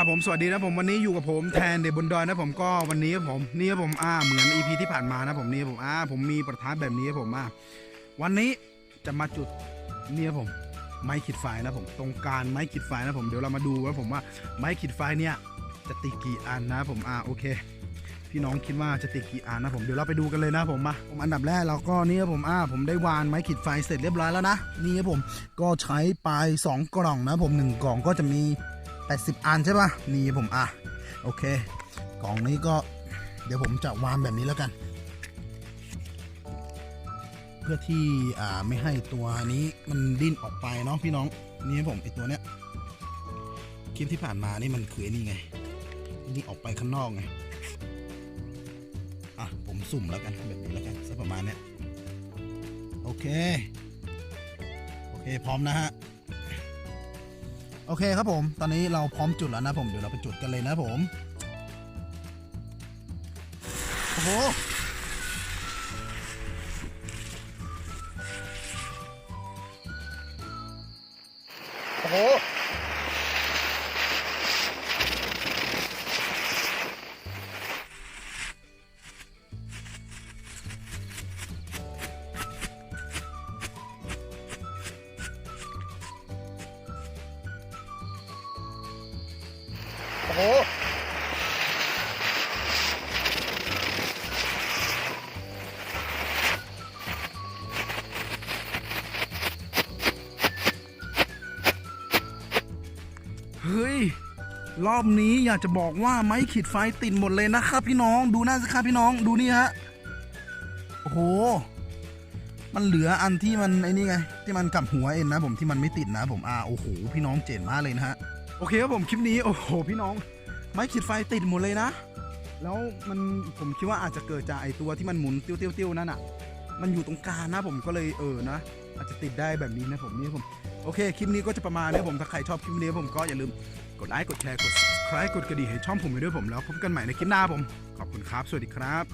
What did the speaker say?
ครับผมสวัสดีนะผมวันนี้อยู่กับผมแทนเดบนดอยนะผมก็วันนี้ผมนี่ผมอ่าเหมือน EP ที่ผ่านมานะผมนี่ผมอ่าผมมีประทัดแบบนี้ผมอ่าวันนี้จะมาจุดนี่ครับผมไม้ขีดไฟนะผมตรงกลารไม้ขีดไฟนะผมเดี๋ยวเรามาดูว่าผมว่าไม้ขีดไฟเนี่ยจะติดกี่อันนะผมอ่าโอเค พี่น้องคิดว่าจะติดกี่อันนะผมเดี๋ยวเราไปดูกันเลยนะผมมาผมอันดับแรกเราก็นี่ผมอ่าผมได้วานไม้ขีดไฟเสร็จเรียบร้อยแล้วนะนี่ผมก็ใช้ปลายสองกล่องนะผมหนึ่งกล่องก็จะมี 80 อันใช่ป่ะ นี่ผมอะ โอเค กล่องนี้ก็เดี๋ยวผมจะวางแบบนี้แล้วกัน เพื่อที่อ่าไม่ให้ตัวนี้มันดิ้นออกไปเนาะพี่น้อง นี่ผมไอตัวเนี้ยคลิปที่ผ่านมานี่มันคือไอ้นี่ไงดิ้นออกไปข้างนอกไงอะผมสุ่มแล้วกันแบบนี้แล้วกันสักประมาณเนี้ยโอเค โอเคพร้อมนะฮะ โอเคครับผม ตอนนี้เราพร้อมจุดแล้วนะผม เดี๋ยวเราไปจุดกันเลยนะผม โอ้โห โอ้โห โหเฮ้ย รอบนี้อยากจะบอกว่าไม้ขีดไฟติดหมดเลยนะครับพี่น้องดูหน้าสิครับพี่น้องดูนี่ฮะโอ้โห มันเหลืออันที่มันไอ้นี่ไง ที่มันกลับหัวเองนะผมที่มันไม่ติดนะผมอ่าโอ้โหพี่น้องเจ๋งมากเลยนะฮะ โอเคครับผมคลิปนี้โอ้โหพี่น้อง ไม้ขีดไฟติดหมดเลยนะ แล้วมันผมคิดว่าอาจจะเกิดจากไอตัวที่มันหมุนติ้วติ้วติ้วนั่นอะ มันอยู่ตรงกลางนะผมก็เลยเออนะ อาจจะติดได้แบบนี้นะผมนี่ผมโอเคคลิปนี้ก็จะประมาณนี้ผมถ้าใครชอบคลิปนี้ผมก็อย่าลืมกดไลค์กดแชร์กด subscribe กดกระดิ่งให้ช่องผมไปด้วยผมแล้วพบกันใหม่ในคลิปหน้าผม ขอบคุณครับ สวัสดีครับ